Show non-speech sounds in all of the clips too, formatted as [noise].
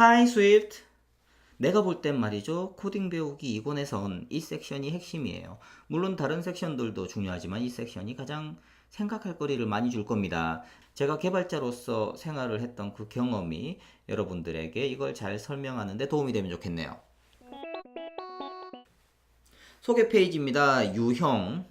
Hi Swift. 내가 볼 땐 말이죠. 코딩 배우기 2권에선 이 섹션이 핵심이에요. 물론 다른 섹션들도 중요하지만 이 섹션이 가장 생각할 거리를 많이 줄 겁니다. 제가 개발자로서 생활을 했던 그 경험이 여러분들에게 이걸 잘 설명하는데 도움이 되면 좋겠네요. 소개 페이지입니다. 유형.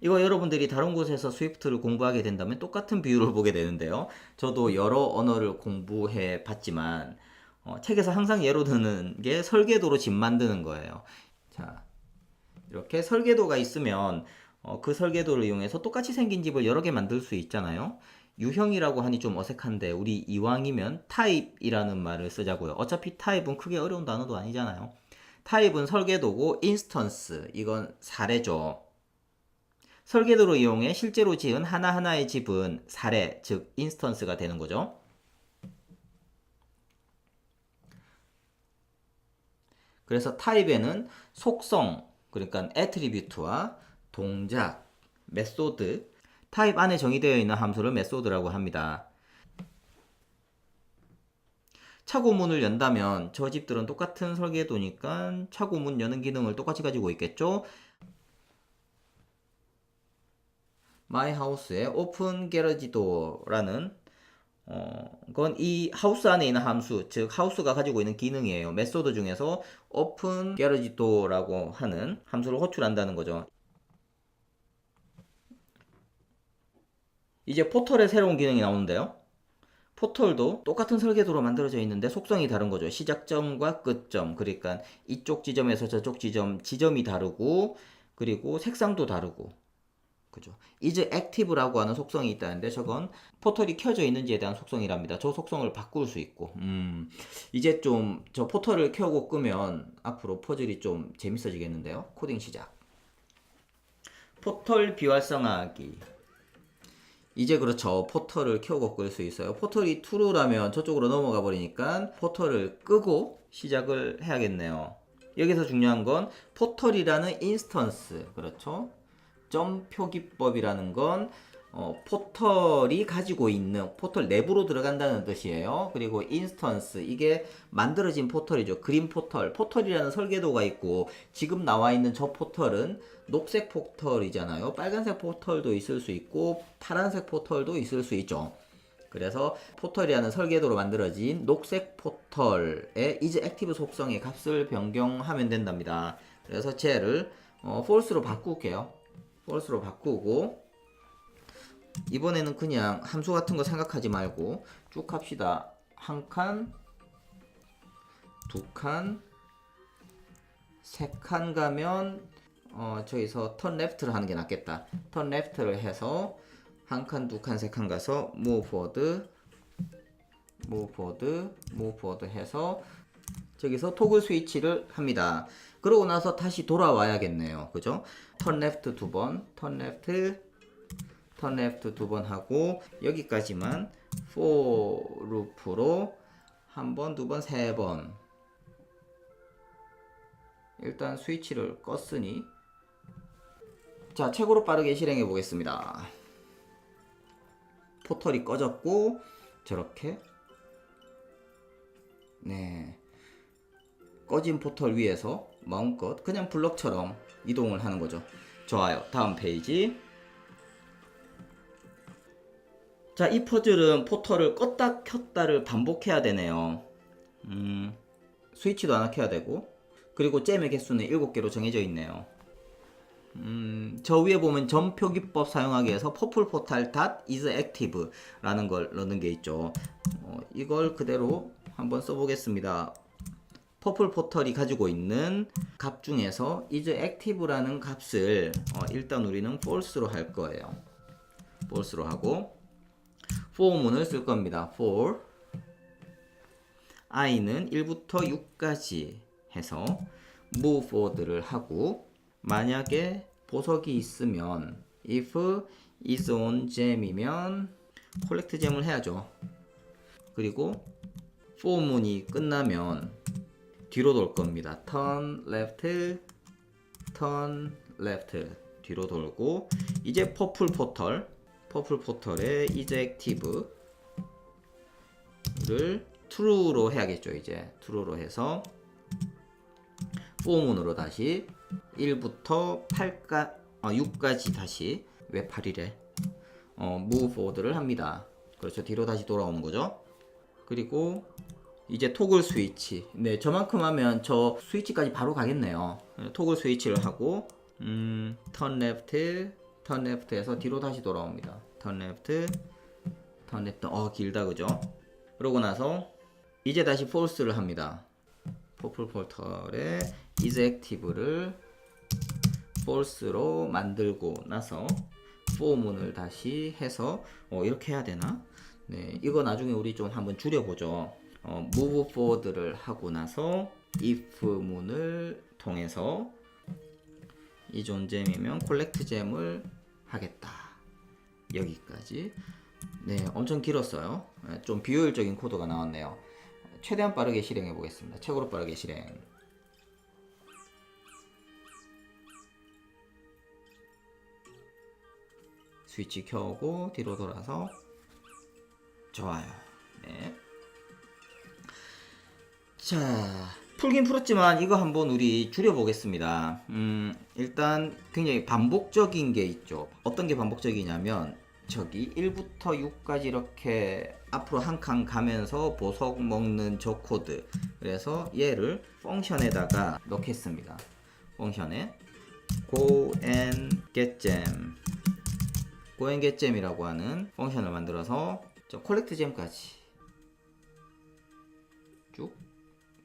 이거 여러분들이 다른 곳에서 스위프트를 공부하게 된다면 똑같은 비율을 보게 되는데요. 저도 여러 언어를 공부해 봤지만 어, 책에서 항상 예로 드는 게 설계도로 집 만드는 거예요. 자, 이렇게 설계도가 있으면 어, 그 설계도를 이용해서 똑같이 생긴 집을 여러 개 만들 수 있잖아요. 유형이라고 하니 좀 어색한데 우리 이왕이면 타입이라는 말을 쓰자고요. 어차피 타입은 크게 어려운 단어도 아니잖아요. 타입은 설계도고 인스턴스 이건 사례죠. 설계도를 이용해 실제로 지은 하나하나의 집은 사례, 즉 인스턴스가 되는 거죠. 그래서 타입에는 속성, 그러니까 애트리뷰트와 동작, 메소드, 타입 안에 정의되어 있는 함수를 메소드라고 합니다. 차고문을 연다면 저 집들은 똑같은 설계도니까 차고문 여는 기능을 똑같이 가지고 있겠죠? My house의 open garage door라는 어, 그건 이 하우스 안에 있는 함수, 즉 하우스가 가지고 있는 기능이에요. 메소드 중에서 open garage door라고 하는 함수를 호출한다는 거죠. 이제 포털의 새로운 기능이 나오는데요. 포털도 똑같은 설계도로 만들어져 있는데 속성이 다른 거죠. 시작점과 끝점. 그러니까 이쪽 지점에서 저쪽 지점, 지점이 다르고 그리고 색상도 다르고. 그죠. is active라고 하는 속성이 있다는데 저건 포털이 켜져 있는지에 대한 속성이랍니다. 저 속성을 바꿀 수 있고. 음. 이제 좀 저 포털을 켜고 끄면 앞으로 퍼즐이 좀 재밌어지겠는데요. 코딩 시작. 포털 비활성화하기. 이제 그렇죠. 포털을 켜고 끌 수 있어요. 포털이 true라면 저쪽으로 넘어가 버리니까 포털을 끄고 시작을 해야겠네요. 여기서 중요한 건 포털이라는 인스턴스. 그렇죠. 점 표기법이라는 건 어, 포털이 가지고 있는 포털 내부로 들어간다는 뜻이에요. 그리고 인스턴스 이게 만들어진 포털이죠. 그린 포털. 포털이라는 설계도가 있고 지금 나와 있는 저 포털은 녹색 포털이잖아요. 빨간색 포털도 있을 수 있고 파란색 포털도 있을 수 있죠. 그래서 포털이라는 설계도로 만들어진 녹색 포털의 is active 속성의 값을 변경하면 된답니다. 그래서 쟤를 어, false로 바꿀게요. False로 바꾸고 이번에는 그냥 함수 같은 거 생각하지 말고 쭉 합시다. 한 칸, 두 칸, 세 칸 가면 어, 저기서 턴 레프트를 하는 게 낫겠다. 턴 레프트를 해서 한 칸, 두 칸, 세 칸 가서 move forward, move forward, move forward 해서 저기서 토글 스위치를 합니다. 그러고 나서 다시 돌아와야겠네요. 그죠? 턴 레프트 두 번, 턴 레프트, 턴 레프트 두 번 하고 여기까지만 for 루프로 한 번, 두 번, 세 번. 일단 스위치를 껐으니 자, 최고로 빠르게 실행해 보겠습니다. 포털이 꺼졌고 저렇게 네. 꺼진 포털 위에서 마음껏 그냥 블럭처럼 이동을 하는 거죠. 좋아요. 다음 페이지. 자, 이 퍼즐은 포털을 껐다 켰다를 반복해야 되네요. 음, 스위치도 하나 켜야 되고, 그리고 잼의 개수는 7개로 정해져 있네요. 음, 저 위에 보면 점 표기법 사용하기 위해서 퍼플 포탈 닷 is active라는 걸 넣는 게 있죠. 어, 이걸 그대로 한번 써보겠습니다. 퍼플 포털이 가지고 있는 값 중에서 is active라는 값을 어, 일단 우리는 false로 할 거예요. false로 하고 for문을 쓸 겁니다. for i는 1부터 6까지 해서 move forward를 하고 만약에 보석이 있으면 if is on gem이면 collect gem을 해야죠. 그리고 for문이 끝나면 뒤로 돌 겁니다. turn left, turn left 뒤로 돌고 이제 퍼플 포털, 퍼플 포털의 active를 true로 해야겠죠 이제. true로 해서 for문으로 다시 1부터 8까 아 6까지 다시 왜 8이래? 어, move forward를 합니다. 그렇죠. 뒤로 다시 돌아오는 거죠. 그리고 이제 토글 스위치. 네 저만큼 하면 저 스위치까지 바로 가겠네요. 네, 토글 스위치를 하고 음, turn left turn left에서 뒤로 다시 돌아옵니다. turn left turn left. 어 길다 그죠? 그러고 나서 이제 다시 false를 합니다. 퍼플 폴터에 is active를 false로 만들고 나서 for문을 다시 해서 어, 이렇게 해야 되나? 네, 이거 나중에 우리 좀 한번 줄여보죠. 어, move forward를 하고 나서 if 문을 통해서 이 존잼이면 콜렉트 잼을 하겠다. 여기까지. 네, 엄청 길었어요. 네, 좀 비효율적인 코드가 나왔네요. 최대한 빠르게 실행해 보겠습니다. 최고로 빠르게 실행. 스위치 켜고 뒤로 돌아서 좋아요. 네. 자, 풀긴 풀었지만 이거 한번 우리 줄여보겠습니다. 음, 일단 굉장히 반복적인 게 있죠. 어떤 게 반복적이냐면 저기 1부터 6까지 이렇게 앞으로 한 칸 가면서 보석 먹는 저 코드. 그래서 얘를 펑션에다가 넣겠습니다. 펑션에 go and get gem go and get gem이라고 하는 펑션을 만들어서 저 콜렉트 잼까지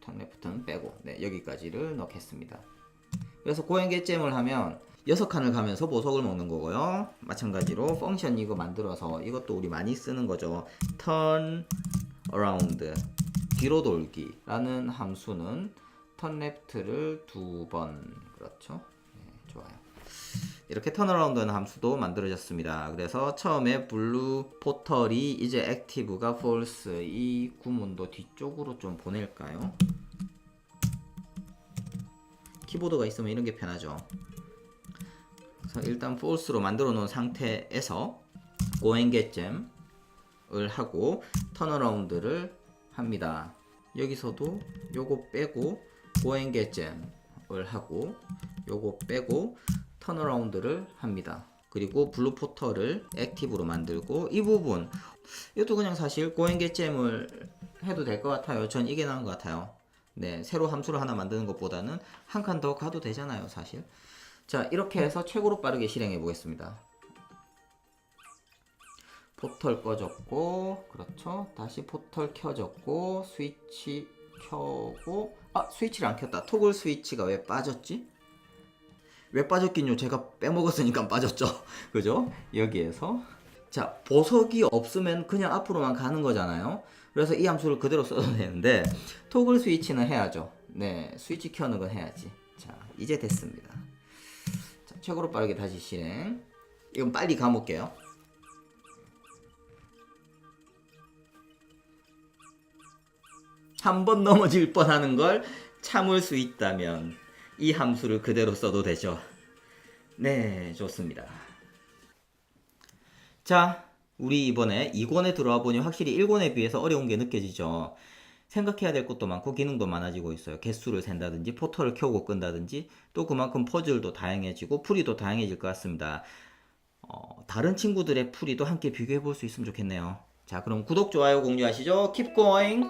턴 레프트는 빼고 네, 여기까지를 넣겠습니다. 그래서 고행개잼을 하면 6칸을 가면서 보석을 먹는 거고요. 마찬가지로 펑션 이거 만들어서 이것도 우리 많이 쓰는 거죠. turn around 뒤로 돌기라는 함수는 turn left를 두 번 그렇죠. 네, 좋아요. 이렇게 턴어라운드는 함수도 만들어졌습니다. 그래서 처음에 블루 포털이 이제 액티브가 false 이 구문도 뒤쪽으로 좀 보낼까요? 키보드가 있으면 이런 게 편하죠. 그래서 일단 false로 만들어 놓은 상태에서 고행getgem을 하고 턴어라운드를 합니다. 여기서도 요거 빼고 고행getgem을 하고 요거 빼고 턴어라운드를 합니다. 그리고 블루 포털을 액티브로 만들고 이 부분 이것도 그냥 사실 고행getgem을 해도 될 것 같아요. 전 이게 나은 것 같아요. 네, 새로 함수를 하나 만드는 것보다는 한 칸 더 가도 되잖아요, 사실. 자, 이렇게 해서 최고로 빠르게 실행해 보겠습니다. 포털 꺼졌고, 그렇죠. 다시 포털 켜졌고, 스위치 켜고, 아, 스위치를 안 켰다. 토글 스위치가 왜 빠졌지? 왜 빠졌긴요? 제가 빼먹었으니까 빠졌죠. [laughs] 그죠? 여기에서. 자, 보석이 없으면 그냥 앞으로만 가는 거잖아요. 그래서 이 함수를 그대로 써도 되는데, 토글 스위치는 해야죠. 네, 스위치 켜는 건 해야지. 자, 이제 됐습니다. 자, 최고로 빠르게 다시 실행. 이건 빨리 감을게요. 한 번 넘어질 뻔하는 걸 참을 수 있다면 이 함수를 그대로 써도 되죠. 네, 좋습니다. 자, 우리 이번에 2권에 들어와 보니 확실히 1권에 비해서 어려운 게 느껴지죠. 생각해야 될 것도 많고 기능도 많아지고 있어요. 개수를 샌다든지 포털을 켜고 끈다든지 또 그만큼 퍼즐도 다양해지고 풀이도 다양해질 것 같습니다. 어, 다른 친구들의 풀이도 함께 비교해 볼 수 있으면 좋겠네요. 자, 그럼 구독, 좋아요, 공유하시죠. Keep going,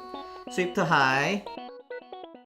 swift high.